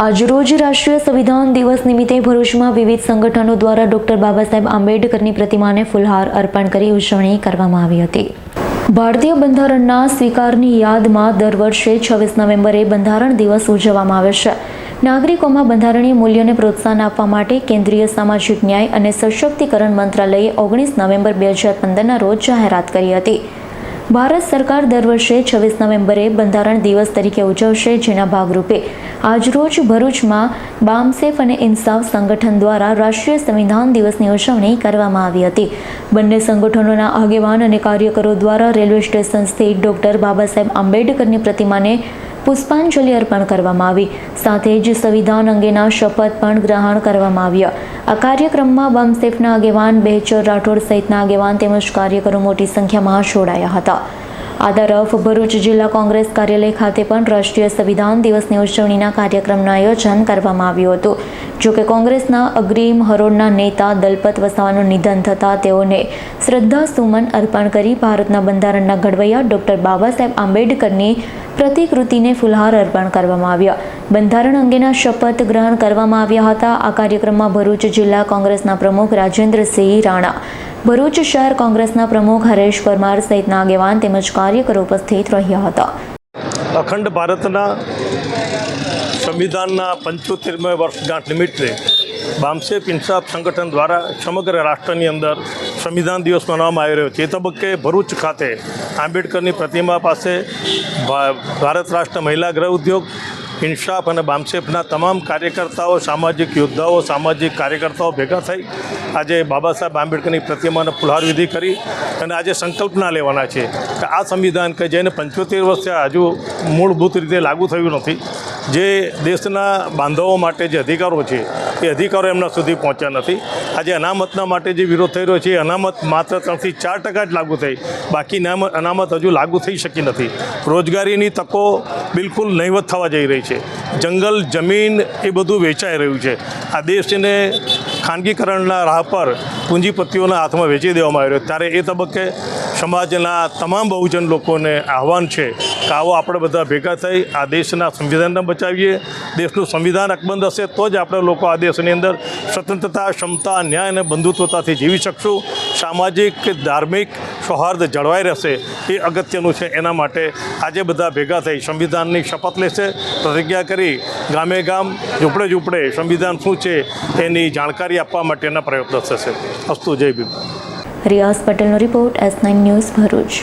આજરોજ રાષ્ટ્રીય સંવિધાન દિવસ નિમિત્તે ભરૂચમાં વિવિધ સંગઠનો દ્વારા ડોક્ટર બાબા સાહેબ આંબેડકરની પ્રતિમાને ફુલહાર અર્પણ કરી ઉજવણી કરવામાં આવી હતી. ભારતીય બંધારણના સ્વીકારની યાદમાં દર વર્ષે છવ્વીસ નવેમ્બરે બંધારણ દિવસ ઉજવવામાં આવે છે. નાગરિકોમાં બંધારણીય મૂલ્યોને પ્રોત્સાહન આપવા માટે કેન્દ્રીય સામાજિક ન્યાય અને સશક્તિકરણ મંત્રાલયે ઓગણીસ નવેમ્બર બે હજાર પંદરના રોજ જાહેરાત કરી હતી. ભારત સરકાર દર વર્ષે છવ્વીસ નવેમ્બરે બંધારણ દિવસ તરીકે ઉજવશે જેના ભાગરૂપે આજરોજ ભરૂચમાં બામસેફ અને ઇન્સાફ સંગઠન દ્વારા રાષ્ટ્રીય સંવિધાન દિવસની ઉજવણી કરવામાં આવી હતી. બંને સંગઠનોના આગેવાન અને કાર્યકરો દ્વારા રેલવે સ્ટેશન સ્થિત ડોક્ટર બાબા સાહેબ આંબેડકરની પ્રતિમાને પુષ્પાંજલિ અર્પણ કરવામાં આવી. સાથે જ સંવિધાન અંગેના શપથ પણ ગ્રહણ કરવામાં આવ્યા. આ કાર્યક્રમમાં બમસેફના આગેવાન બેચર રાઠોડ સહિતના આગેવાન તેમજ કાર્યકરો મોટી સંખ્યામાં જોડાયા હતા. આ તરફ ભરૂચ જિલ્લા કોંગ્રેસ કાર્યાલય ખાતે પણ રાષ્ટ્રીય સંવિધાન દિવસની ઉજવણીના કાર્યક્રમનું આયોજન કરવામાં આવ્યું હતું. જોકે કોંગ્રેસના અગ્રીમ હરોળના નેતા દલપત વસાવાનું નિધન થતાં તેઓને શ્રદ્ધા સુમન અર્પણ કરી ભારતના બંધારણના ઘડવૈયા ડોક્ટર બાબા સાહેબ આંબેડકરની પ્રતિકૃતિને ફુલહાર અર્પણ કરવામાં આવ્યા. બંધારણ અંગેના શપથ ગ્રહણ કરવામાં આવ્યા હતા. આ કાર્યક્રમમાં ભરૂચ જિલ્લા કોંગ્રેસના પ્રમુખ રાજેન્દ્રસિંહ રાણા ભરૂચ શહેર કોંગ્રેસના પ્રમુખ હરેશ પરમાર સહિતના આગેવાન તેમજ કાર્યકરો ઉપસ્થિત રહ્યા હતા. અખંડ ભારતના સંવિધાનના પંચોતેરમા વર્ષગાંઠ નિમિત્તે બામસેફ ઇન્સાફ સંગઠન દ્વારા સમગ્ર રાષ્ટ્રની અંદર સંવિધાન દિવસ મનાવવામાં આવી રહ્યો છે. એ તબક્કે ભરૂચ ખાતે આંબેડકરની પ્રતિમા પાસે ભારત રાષ્ટ્ર મહિલા ગૃહ ઉદ્યોગ ઇન્સાફ અને બામસેફના તમામ કાર્યકર્તાઓ, સામાજિક યોદ્ધાઓ, સામાજિક કાર્યકર્તાઓ ભેગા થઈ આજે બાબા સાહેબ આંબેડકરની પ્રતિમાને ફુલહાર વિધિ કરી અને આજે સંકલ્પના લેવાના છે. કે આ સંવિધાન કે જેને પંચોતેર વર્ષે હજુ મૂળભૂત રીતે લાગુ થયું નથી જે દેશના બાંધવો માટે જે અધિકારો છે, એ અધિકારો એમના સુધી પહોંચ્યા નથી. આજે અનામતના માટે જે વિરોધ થઈ રહ્યો છે, એ અનામત માત્ર ત્રણથી ચાર ટકા જ લાગુ થઈ. બાકી અનામત હજુ લાગુ થઈ શકી નથી. રોજગારીની તકો બિલકુલ નહીવત થવા જઈ રહી છે. જંગલ, જમીન એ બધું વેચાઈ રહ્યું છે. આ દેશને ખાનગીકરણના રાહ પર પૂંજીપતિઓના હાથમાં વેચી દેવામાં આવી રહ્યો ત્યારે એ તબક્કે સમાજના તમામ બહુજન લોકોને આહવાન છે કે આવો આપણે બધા ભેગા થઈ આ દેશના સંવિધાનને બચાવીએ, દેશનું સંવિધાન અકબંધ હશે તો જ આપણે લોકો આ દેશની અંદર સ્વતંત્રતા, ક્ષમતા, ન્યાય અને બંધુત્વતાથી જીવી શકશું. સામાજિક કે ધાર્મિક સૌહાર્દ જળવાઈ રહેશે એ અગત્યનું છે એના માટે આજે બધા ભેગા થઈ સંવિધાનની શપથ લેશે. પ્રતિજ્ઞા કરી ગામે ગામ ઝૂંપડે ઝૂંપડે સંવિધાન શું છે એની જાણકારી આપવા માટેના પ્રયત્ન થશે. અસ્તુ જય ભીમ. રિયાઝ પટેલનો report S nine news Bharuch.